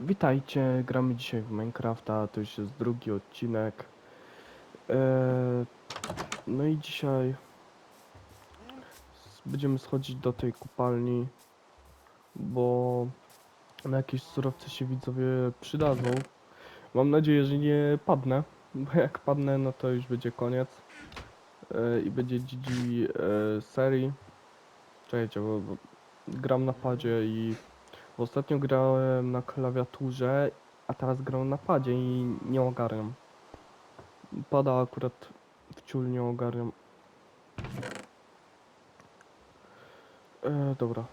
Witajcie, gramy dzisiaj w Minecrafta, to już jest drugi odcinek. Eee, no i dzisiaj będziemy schodzić do tej kopalni, bo na jakieś surowce się widzowie przydadzą. Mam nadzieję, że nie padnę, bo jak padnę, no to już będzie koniec. Eee, I będzie GG e, serii. Czekajcie, bo, bo gram na padzie i bo Ostatnio grałem na klawiaturze, a teraz gram na padzie i nie ogarniam. Pada akurat w ciul nie ogarniam. E, dobra.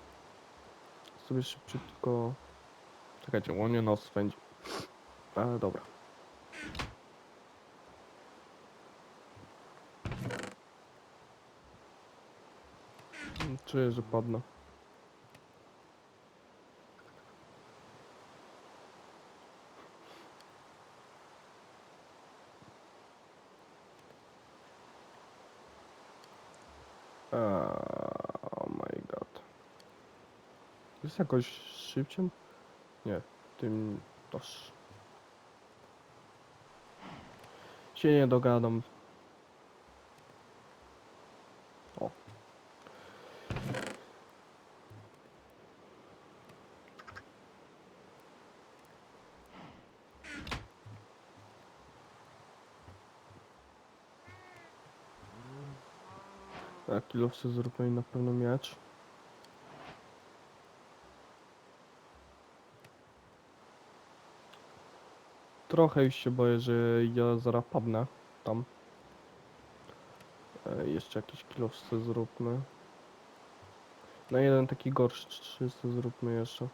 Sobie szybciutko... Czekajcie, łonie nos swędzi. E, dobra. Czuję, że padnę. Eee, oh my god. Jest jakoś szybciej? Nie, tym też. Się nie dogadam. O. Tak, kilowcy zróbmy na pewno miecz. Trochę już się boję, że ja zaraz padnę tam. E, jeszcze jakieś kilowce zróbmy. Na jeden taki gorszy 300 zróbmy jeszcze.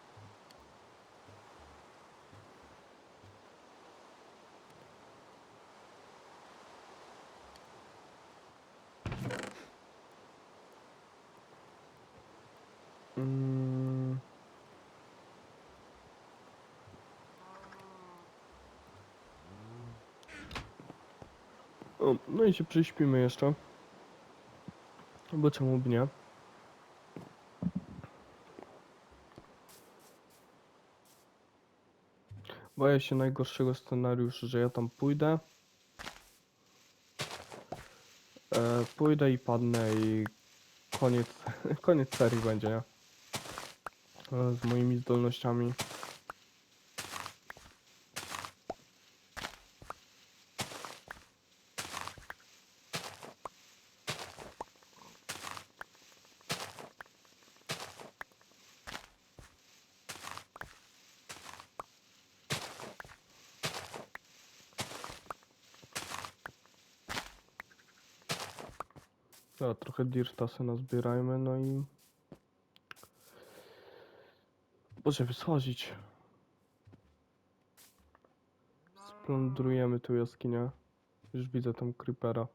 Mm. O, no i się prześpimy jeszcze. Bo czemu by nie? Boję się najgorszego scenariusza, że ja tam pójdę. E, pójdę i padnę i koniec, koniec serii będzie, nie? E, z moimi zdolnościami. Dobra, trochę dirta se nazbierajmy, no i... Możemy schodzić. Splądrujemy tu jaskinię. Już widzę tam creepera.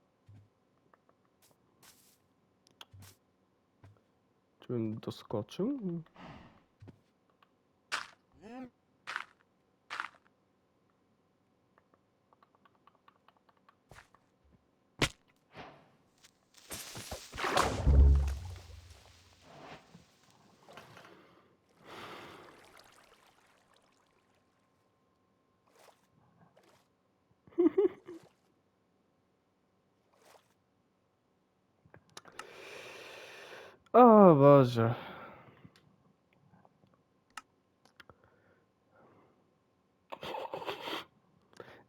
Czy bym doskoczył? O Boże.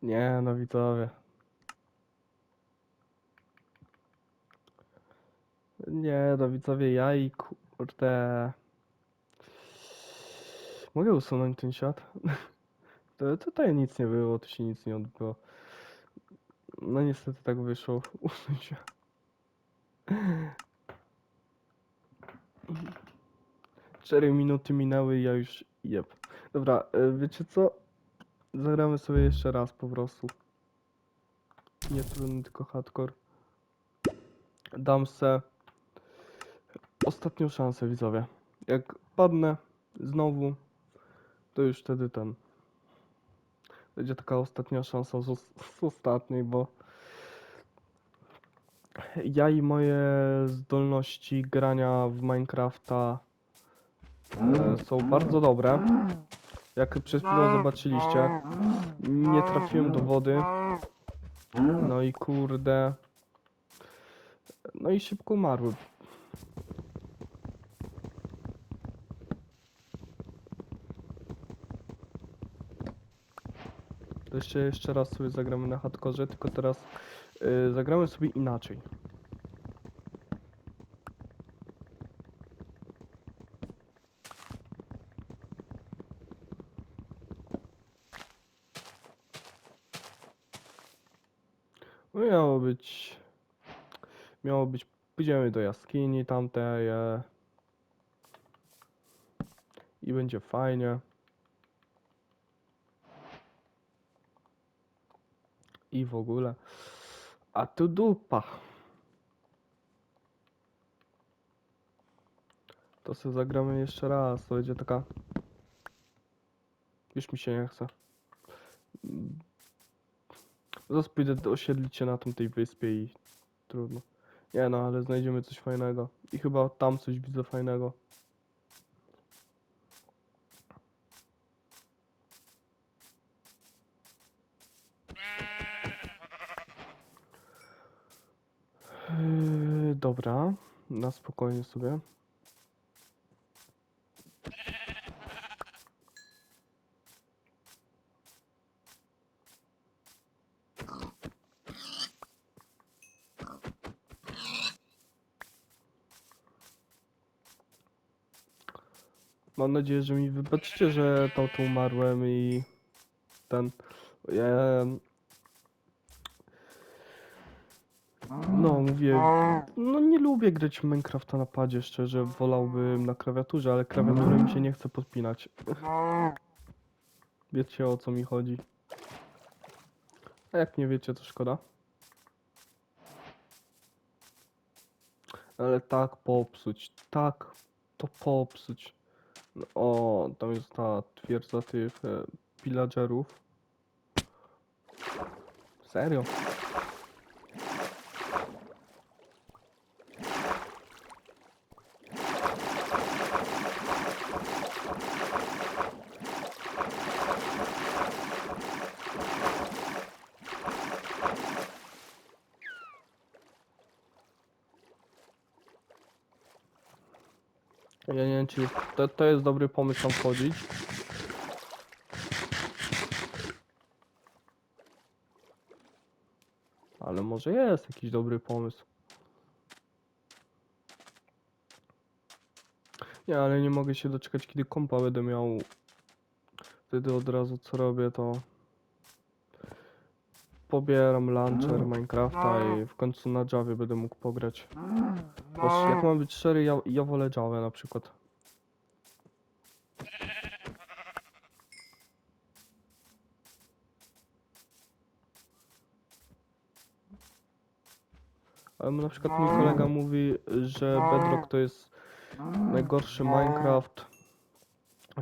Nie, no widzowie. Nie, no widzowie, ja kurde... Mogę usunąć ten świat? Tutaj nic nie było, tu się nic nie odbyło. No niestety tak wyszło. Usuń się. Cztery minuty minęły i ja już jeb. Dobra, e, wiecie co? Zagramy sobie jeszcze raz po prostu. Nie trudny, tylko hardcore. Dam se ostatnią szansę, widzowie. Jak padnę znowu, to już wtedy ten. Będzie taka ostatnia szansa z, z ostatniej, bo ja i moje zdolności grania w Minecrafta e, są bardzo dobre. Jak przed chwilą zobaczyliście, nie trafiłem do wody. No i kurde. No i szybko umarłem. To jeszcze, jeszcze raz sobie zagramy na hardkorze, tylko teraz y, zagramy sobie inaczej. No miało być... Miało być... Pójdziemy do jaskini tamtej e, i będzie fajnie. I w ogóle. A tu dupa. To sobie zagramy jeszcze raz. To będzie taka. Już mi się nie chce. Mm. Zaraz pójdę osiedlić się na tamtej wyspie i trudno. Nie no, ale znajdziemy coś fajnego. I chyba tam coś widzę fajnego. Yy, dobra, na spokojnie sobie. Mam nadzieję, że mi wybaczycie, że to tu umarłem i ten. Ja, no, mówię, no nie lubię grać w Minecrafta na padzie, szczerze, wolałbym na klawiaturze, ale klawiaturę mi się nie chce podpinać. Wiecie o co mi chodzi. A jak nie wiecie, to szkoda. Ale tak popsuć, tak to popsuć. No, o, tam jest ta twierdza tych e, pillagerów. Serio? Ja nie wiem, czy to, to jest dobry pomysł tam wchodzić. Ale może jest jakiś dobry pomysł. Nie, ale nie mogę się doczekać, kiedy kompa będę miał. Wtedy od razu co robię, to pobieram launcher Minecrafta i w końcu na Javie będę mógł pograć. Bo jak mam być szczery, ja, ja wolę Java na przykład. Ale na przykład mój kolega mówi, że Bedrock to jest najgorszy Minecraft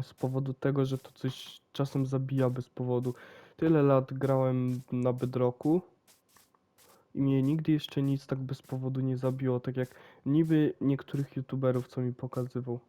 z powodu tego, że to coś czasem zabija bez powodu. Tyle lat grałem na Bedrocku i mnie nigdy jeszcze nic tak bez powodu nie zabiło, tak jak niby niektórych youtuberów, co mi pokazywał.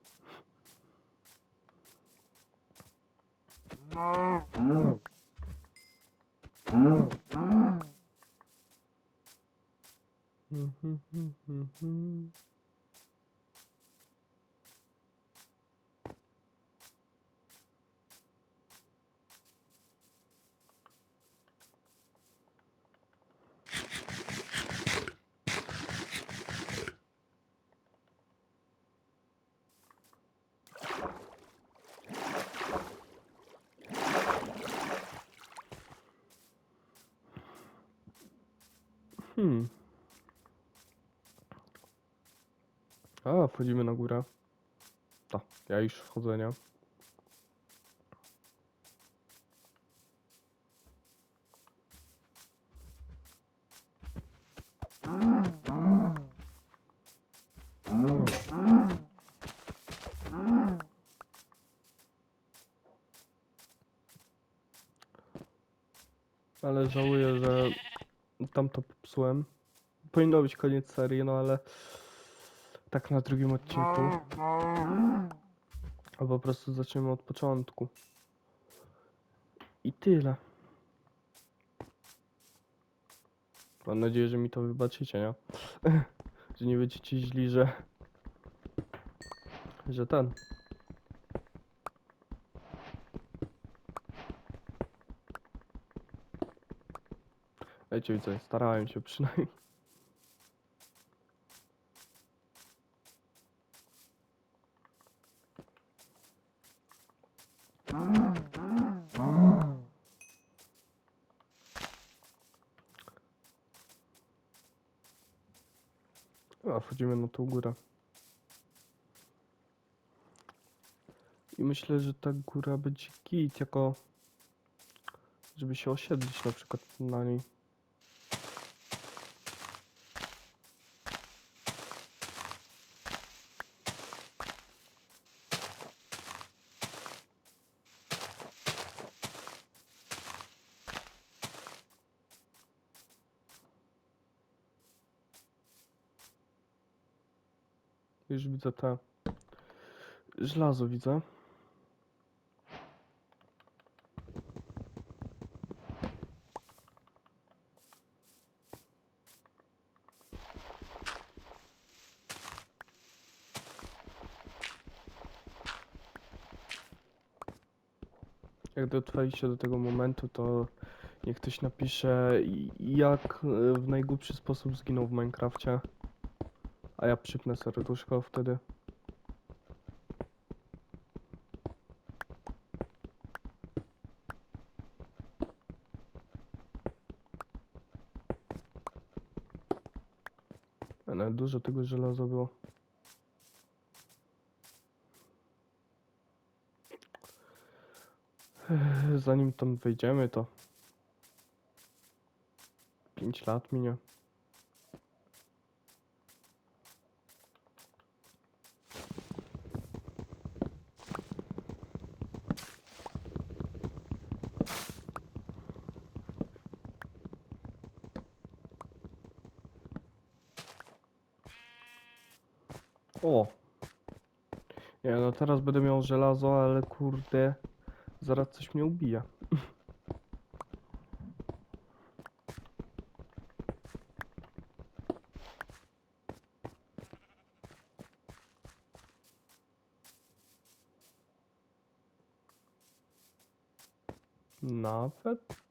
Hmm. A, wchodzimy na górę. Tak, ja już wchodzę, nie? Ale żałuję, że tam to popsułem. Powinno być koniec serii, no ale tak na drugim odcinku. Albo po prostu zaczniemy od początku. I tyle. Mam nadzieję, że mi to wybaczycie, nie? że nie będziecie źli, że... Że ten... Wiecie, widzę, starałem się przynajmniej. A, wchodzimy na tą górę. I myślę, że ta góra będzie git, jako... Żeby się osiedlić na przykład na niej. Już widzę te... Żelazo widzę. Jak dotrwaliście do tego momentu, to niech ktoś napisze, jak e, w najgłupszy sposób zginął w Minecrafcie. A ja przypnę serduszko wtedy. Ale dużo tego żelaza było. Zanim tam wejdziemy, to 5 lat minie. O! Nie no, teraz będę miał żelazo, ale kurde, zaraz coś mnie ubije. Nawet?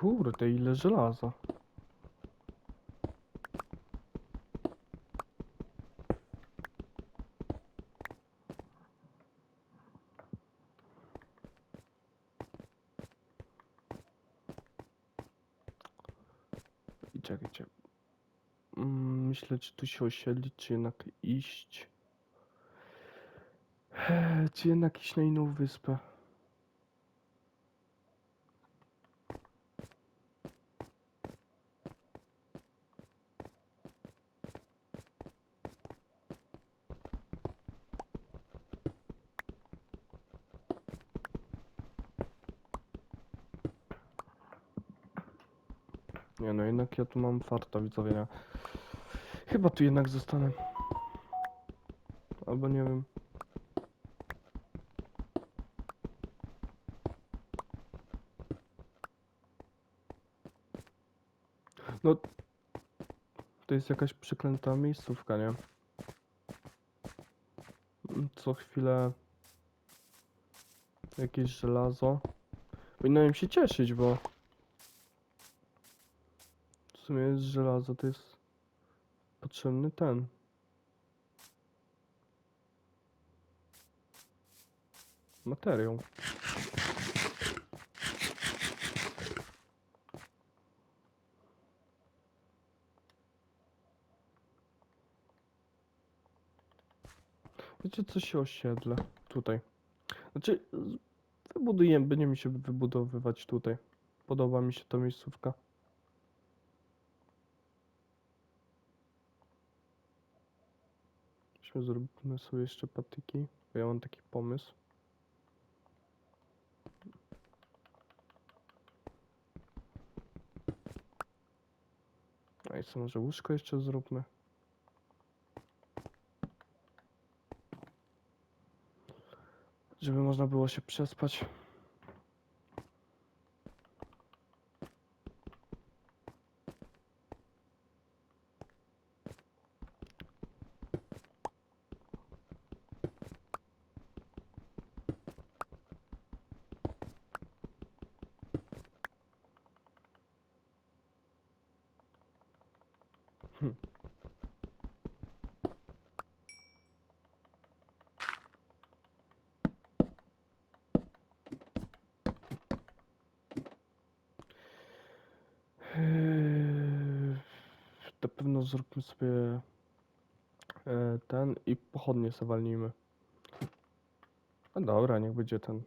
Kurde, ile żelaza. I czekajcie. Mm, Myślę, czy tu się osiedlić, czy jednak iść. Czy jednak iść na inną wyspę. Nie no, jednak ja tu mam farta, widzowie? Chyba tu jednak zostanę. Albo nie wiem. No... To jest jakaś przeklęta miejscówka, nie? Co chwilę... Jakieś żelazo. Powinienem się cieszyć, bo... Sumie jest żelazo, to jest potrzebny ten. Materiał. Wiecie co się osiedle? Tutaj. Znaczy, z- Wybudujemy, będziemy się wybudowywać tutaj. Podoba mi się ta miejscówka. Weźmy, Zrobimy sobie jeszcze patyki, ja mam taki pomysł. A i co, może łóżko jeszcze zróbmy? Żeby można było się przespać. Hm. Eee, Na pewno zróbmy sobie e, ten i pochodnie sobie walnijmy. No dobra, niech będzie ten.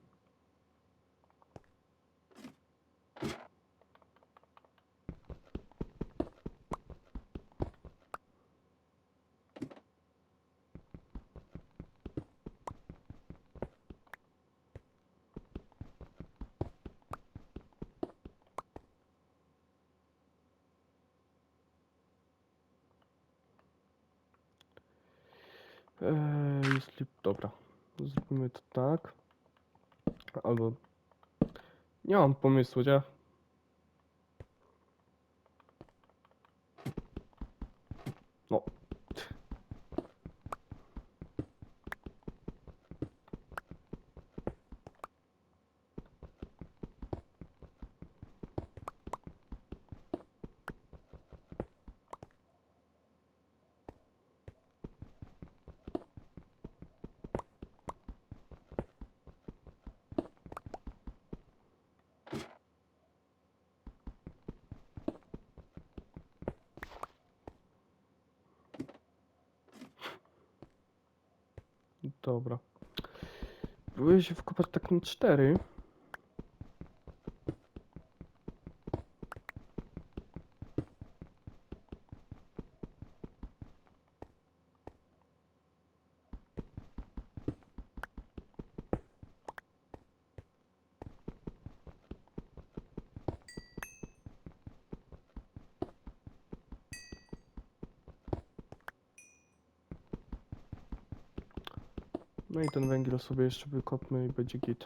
Eee, jeśli. Dobra. Zrobimy to tak. Albo. Nie mam pomysłu, nie? Dobra. Próbuję się wkopać tak 4. węgiel sobie jeszcze wykopmy i będzie git.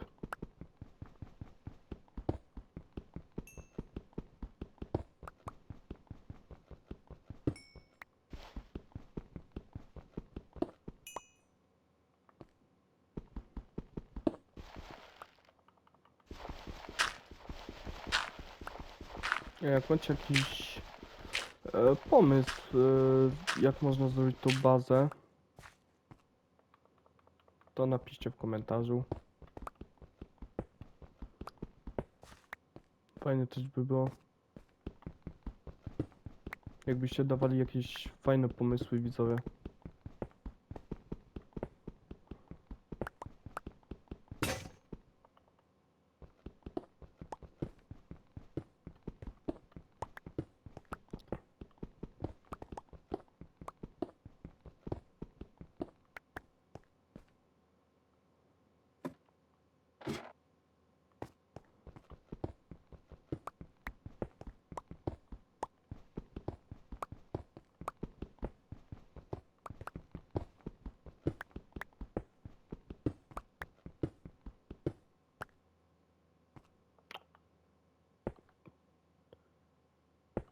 Jak macie jakiś e, pomysł, e, jak można zrobić tą bazę, to napiszcie w komentarzu. Fajnie też by było. Jakbyście dawali jakieś fajne pomysły widzowie.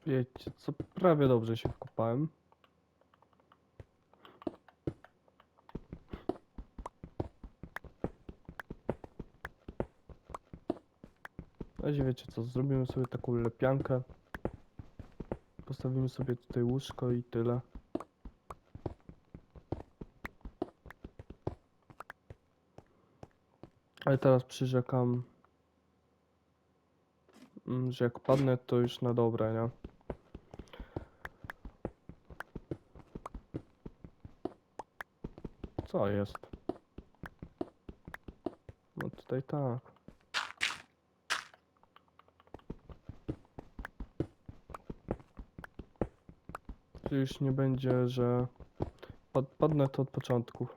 Wiecie co, prawie dobrze się wkopałem. Razie wiecie co, zrobimy sobie taką lepiankę. Postawimy sobie tutaj łóżko i tyle. Ale teraz przyrzekam, mm, że jak padnę to już na dobre, nie? Co jest? No tutaj tak. Tu już nie będzie, że Pad padnę to od początku.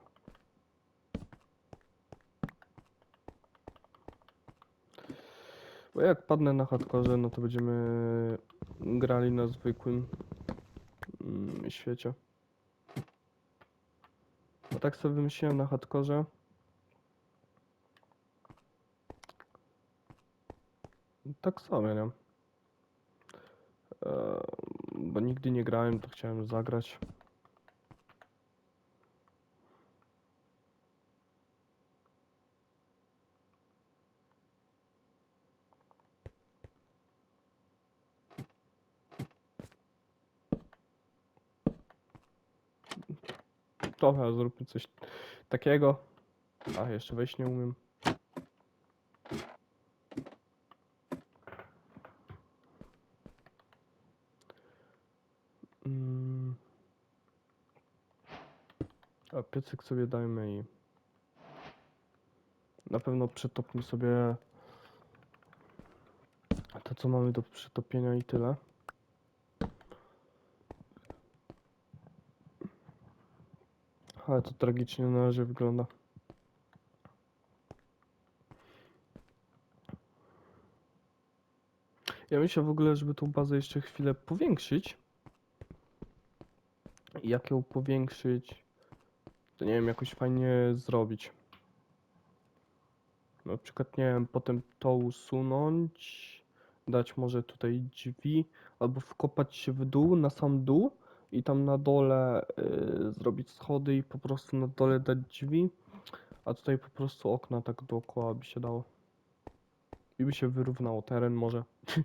Bo jak padnę na hardkorze, no to będziemy grali na zwykłym mm, świecie. Tak sobie wymyśliłem na hardkorze. Tak sobie, nie? Eee, bo nigdy nie grałem, to chciałem zagrać. Dobra, zróbmy coś takiego. A, jeszcze wejść nie umiem. Mm. A piecyk sobie dajmy i na pewno przetopmy sobie to, co mamy do przetopienia i tyle. Ale to tragicznie na razie wygląda. Ja myślę w ogóle, żeby tą bazę jeszcze chwilę powiększyć. Jak ją powiększyć, to nie wiem, jakoś fajnie zrobić. Na przykład, nie wiem, potem to usunąć, dać może tutaj drzwi, albo wkopać się w dół, na sam dół i tam na dole y, zrobić schody i po prostu na dole dać drzwi, a tutaj po prostu okna tak dookoła by się dało. I by się wyrównało teren może.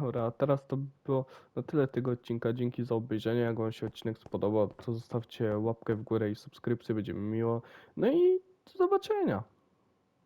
Dobra, a teraz to by było na tyle tego odcinka. Dzięki za obejrzenie. Jak Wam się odcinek spodobał, to zostawcie łapkę w górę i subskrypcję, będzie mi miło. No i do zobaczenia.